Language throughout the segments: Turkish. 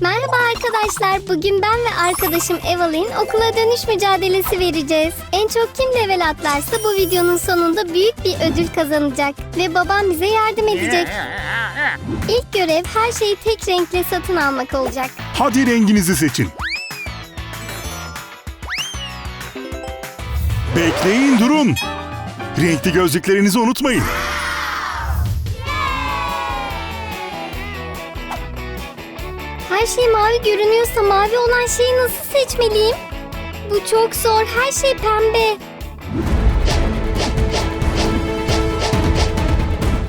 Merhaba arkadaşlar. Bugün ben ve arkadaşım Evelyn okula dönüş mücadelesi vereceğiz. En çok kim level atlarsa bu videonun sonunda büyük bir ödül kazanacak. Ve babam bize yardım edecek. İlk görev her şeyi tek renkle satın almak olacak. Hadi renginizi seçin. Bekleyin durun. Renkli gözlüklerinizi unutmayın. Şey mavi görünüyorsa mavi olan şeyi nasıl seçmeliyim? Bu çok zor. Her şey pembe.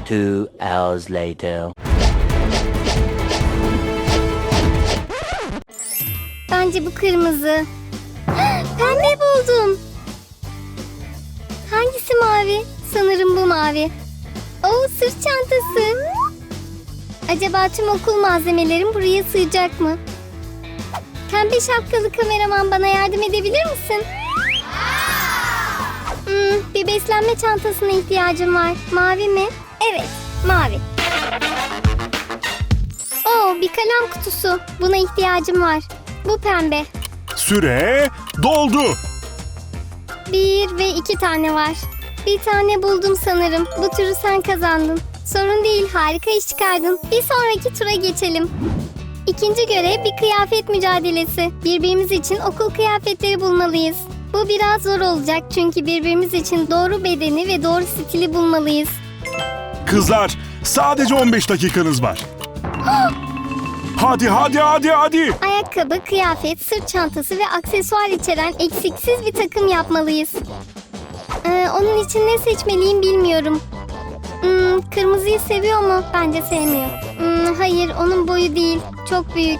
Two hours later. Bence bu kırmızı. Pembe buldum. Hangisi mavi? Sanırım bu mavi. Oo sırt çantası. Acaba tüm okul malzemelerim buraya sığacak mı? Pembe şapkalı kameraman bana yardım edebilir misin? Hmm, bir beslenme çantasına ihtiyacım var. Mavi mi? Evet, mavi. Oo, bir kalem kutusu. Buna ihtiyacım var. Bu pembe. Süre doldu. Bir ve iki tane var. Bir tane buldum sanırım. Bu turu sen kazandın. Sorun değil, harika iş çıkardın. Bir sonraki tura geçelim. İkinci görev bir kıyafet mücadelesi. Birbirimiz için okul kıyafetleri bulmalıyız. Bu biraz zor olacak çünkü birbirimiz için doğru bedeni ve doğru stili bulmalıyız. Kızlar, sadece 15 dakikanız var. Hadi hadi hadi hadi. Ayakkabı, kıyafet, sırt çantası ve aksesuar içeren eksiksiz bir takım yapmalıyız. Ee, onun için ne seçmeliyim bilmiyorum. Hmm, kırmızıyı seviyor mu? Bence sevmiyor. Hmm, hayır, onun boyu değil. Çok büyük.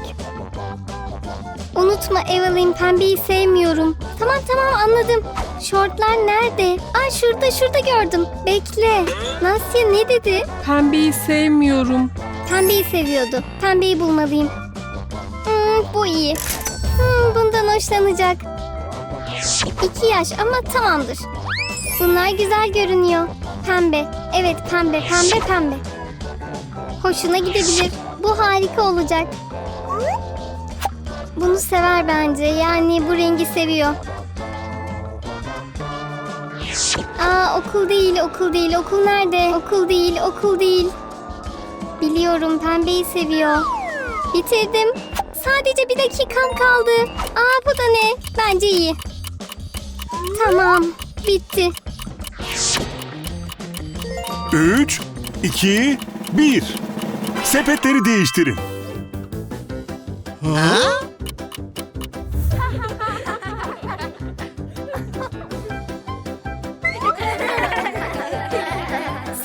Unutma Evelyn, pembeyi sevmiyorum. Tamam tamam anladım. Şortlar nerede? Aa şurada şurada gördüm. Bekle. Nasya ne dedi? Pembeyi sevmiyorum. Pembeyi seviyordu. Pembeyi bulmalıyım. Hmm, bu iyi. Hmm, bundan hoşlanacak. İki yaş ama tamamdır. Bunlar güzel görünüyor. Pembe. Evet pembe, pembe, pembe. Hoşuna gidebilir. Bu harika olacak. Bunu sever bence. Yani bu rengi seviyor. Aa okul değil, okul değil. Okul nerede? Okul değil, okul değil. Biliyorum pembeyi seviyor. Bitirdim. Sadece bir dakikam kaldı. Aa bu da ne? Bence iyi. Tamam. Bitti. 3, 2, 1. Sepetleri değiştirin.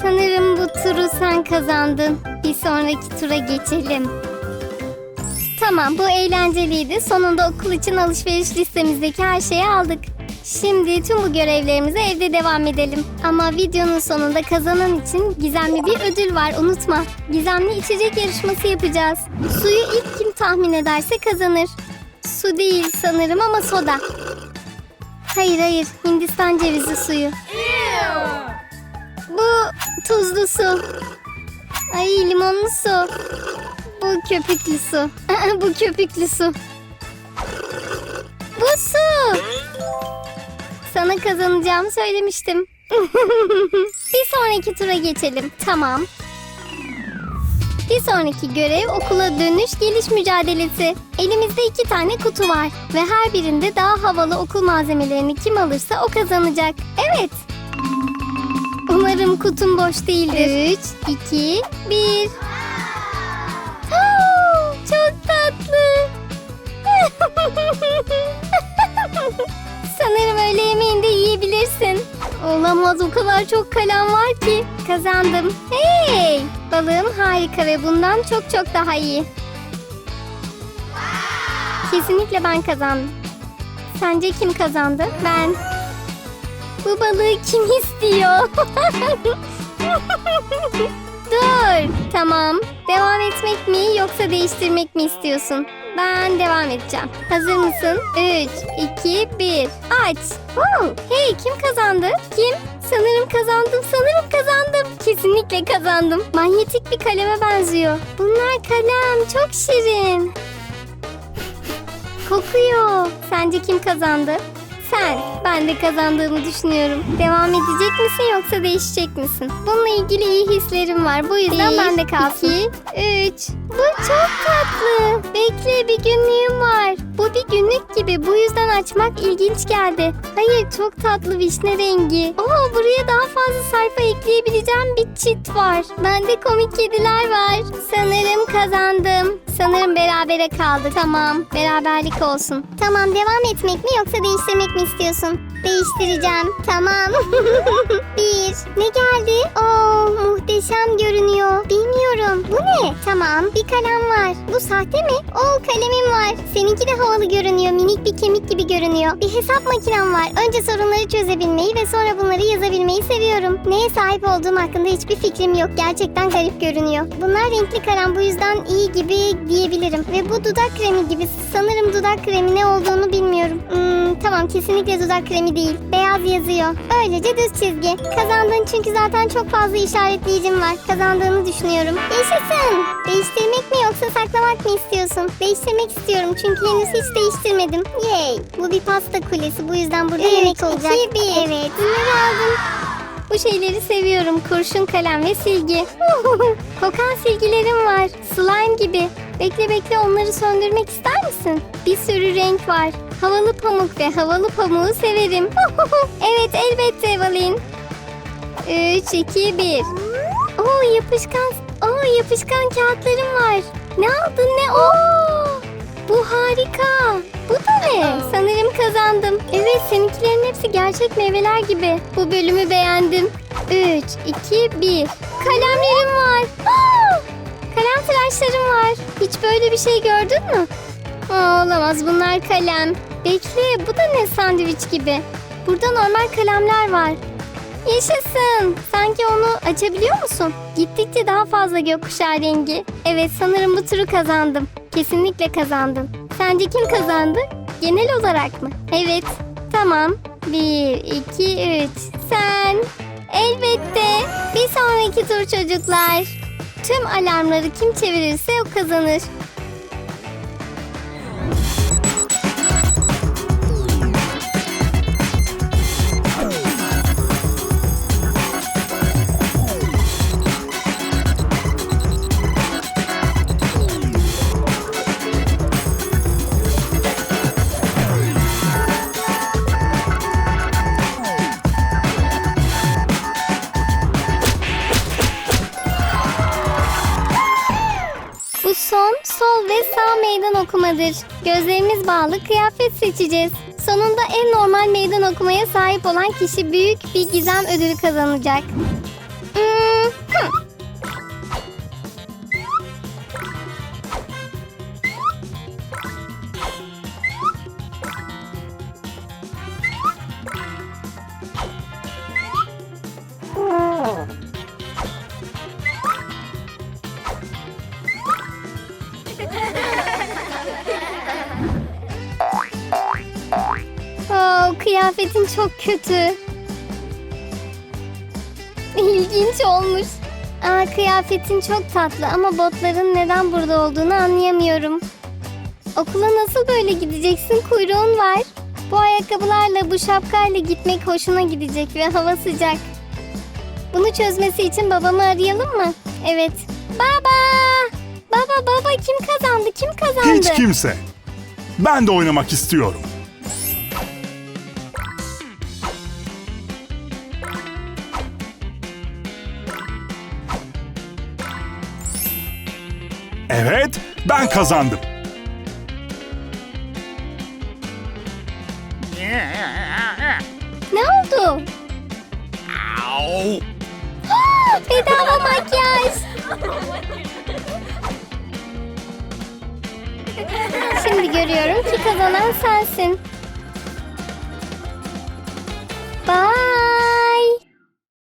Sanırım bu turu sen kazandın. Bir sonraki tura geçelim. Tamam bu eğlenceliydi. Sonunda okul için alışveriş listemizdeki her şeyi aldık. Şimdi tüm bu görevlerimize evde devam edelim. Ama videonun sonunda kazanan için gizemli bir ödül var unutma. Gizemli içecek yarışması yapacağız. Suyu ilk kim tahmin ederse kazanır. Su değil sanırım ama soda. Hayır hayır Hindistan cevizi suyu. Bu tuzlu su. Ay limonlu su. Bu köpüklü su. Bu köpüklü su. Bu su. Sana kazanacağımı söylemiştim. Bir sonraki tura geçelim. Tamam. Bir sonraki görev okula dönüş geliş mücadelesi. Elimizde iki tane kutu var ve her birinde daha havalı okul malzemelerini kim alırsa o kazanacak. Evet. Umarım kutum boş değildir. 3, 2, 1. Olamaz o kadar çok kalem var ki. Kazandım. Hey! Balığım harika ve bundan çok çok daha iyi. Kesinlikle ben kazandım. Sence kim kazandı? Ben. Bu balığı kim istiyor? Dur. Tamam. Devam etmek mi yoksa değiştirmek mi istiyorsun? Ben devam edeceğim. Hazır mısın? 3, 2, 1. Aç. Wow. Hey kim kazandı? Kim? Sanırım kazandım, sanırım kazandım. Kesinlikle kazandım. Manyetik bir kaleme benziyor. Bunlar kalem, çok şirin. Kokuyor. Sence kim kazandı? Sen. Ben de kazandığımı düşünüyorum. Devam edecek misin yoksa değişecek misin? Bununla ilgili iyi hislerim var. Bu yüzden ben de kalsın. İki, üç. Bu çok tatlı. Bekle bir günlüğüm var. Bu bir günlük gibi. Bu yüzden açmak ilginç geldi. Hayır çok tatlı vişne rengi. Oo buraya daha fazla sayfa ekleyebileceğim bir çit var. Bende komik kediler var. Sanırım kazandım. Sanırım berabere kaldık. Tamam beraberlik olsun. Tamam devam etmek mi yoksa değiştirmek mi istiyorsun? Değiştireceğim. Tamam. bir. Ne geldi? Oo muhteşem görünüyor. Bilmiyorum. Tamam bir kalem var. Bu sahte mi? Oo kalemim var. Seninki de havalı görünüyor. Minik bir kemik gibi görünüyor. Bir hesap makinem var. Önce sorunları çözebilmeyi ve sonra bunları yazabilmeyi seviyorum. Neye sahip olduğum hakkında hiçbir fikrim yok. Gerçekten garip görünüyor. Bunlar renkli kalem bu yüzden iyi gibi diyebilirim. Ve bu dudak kremi gibi. Sanırım dudak kremi ne olduğunu bilmiyorum. Hmm, tamam kesinlikle dudak kremi değil. Beyaz yazıyor. Öylece düz çizgi. Kazandın çünkü zaten çok fazla işaretleyicim var. Kazandığını düşünüyorum. Yaşasın. Değiştirmek mi yoksa saklamak mı istiyorsun? Değiştirmek istiyorum çünkü henüz hiç değiştirmedim. Yay. Bu bir pasta kulesi. Bu yüzden burada Üç, yemek olacak. iki, bir. Evet. Bunları aldım. Bu şeyleri seviyorum. Kurşun kalem ve silgi. Kokan silgilerim var. Slime gibi. Bekle bekle onları söndürmek ister misin? Bir sürü renk var. Havalı pamuk ve havalı pamuğu severim. evet elbette Evelyn. 3, 2, 1. Oo yapışkan, oo yapışkan kağıtlarım var. Ne aldın ne? Oo, bu harika. Bu da ne? Sanırım kazandım. Evet seninkilerin hepsi gerçek meyveler gibi. Bu bölümü beğendim. 3, 2, 1. Kalemlerim var. Aa! Kalem tıraşlarım var. Hiç böyle bir şey gördün mü? Aa, olamaz bunlar kalem. Bekle bu da ne sandviç gibi. Burada normal kalemler var. Yaşasın. Sanki onu açabiliyor musun? Gittikçe daha fazla gökkuşağı rengi. Evet sanırım bu turu kazandım. Kesinlikle kazandım. Sence kim kazandı? Genel olarak mı? Evet. Tamam. Bir, iki, üç. Sen. Elbette. Bir sonraki tur çocuklar. Tüm alarmları kim çevirirse o kazanır. Meydan okumadır. Gözlerimiz bağlı kıyafet seçeceğiz. Sonunda en normal meydan okumaya sahip olan kişi büyük bir gizem ödülü kazanacak. Kıyafetin çok kötü. İlginç olmuş. Aa, kıyafetin çok tatlı ama botların neden burada olduğunu anlayamıyorum. Okula nasıl böyle gideceksin? Kuyruğun var. Bu ayakkabılarla bu şapkayla gitmek hoşuna gidecek ve hava sıcak. Bunu çözmesi için babamı arayalım mı? Evet. Baba! Baba baba kim kazandı? Kim kazandı? Hiç kimse. Ben de oynamak istiyorum. Evet, ben kazandım. Ne oldu? Ah, Bedava makyaj. Şimdi görüyorum ki kazanan sensin. Bye.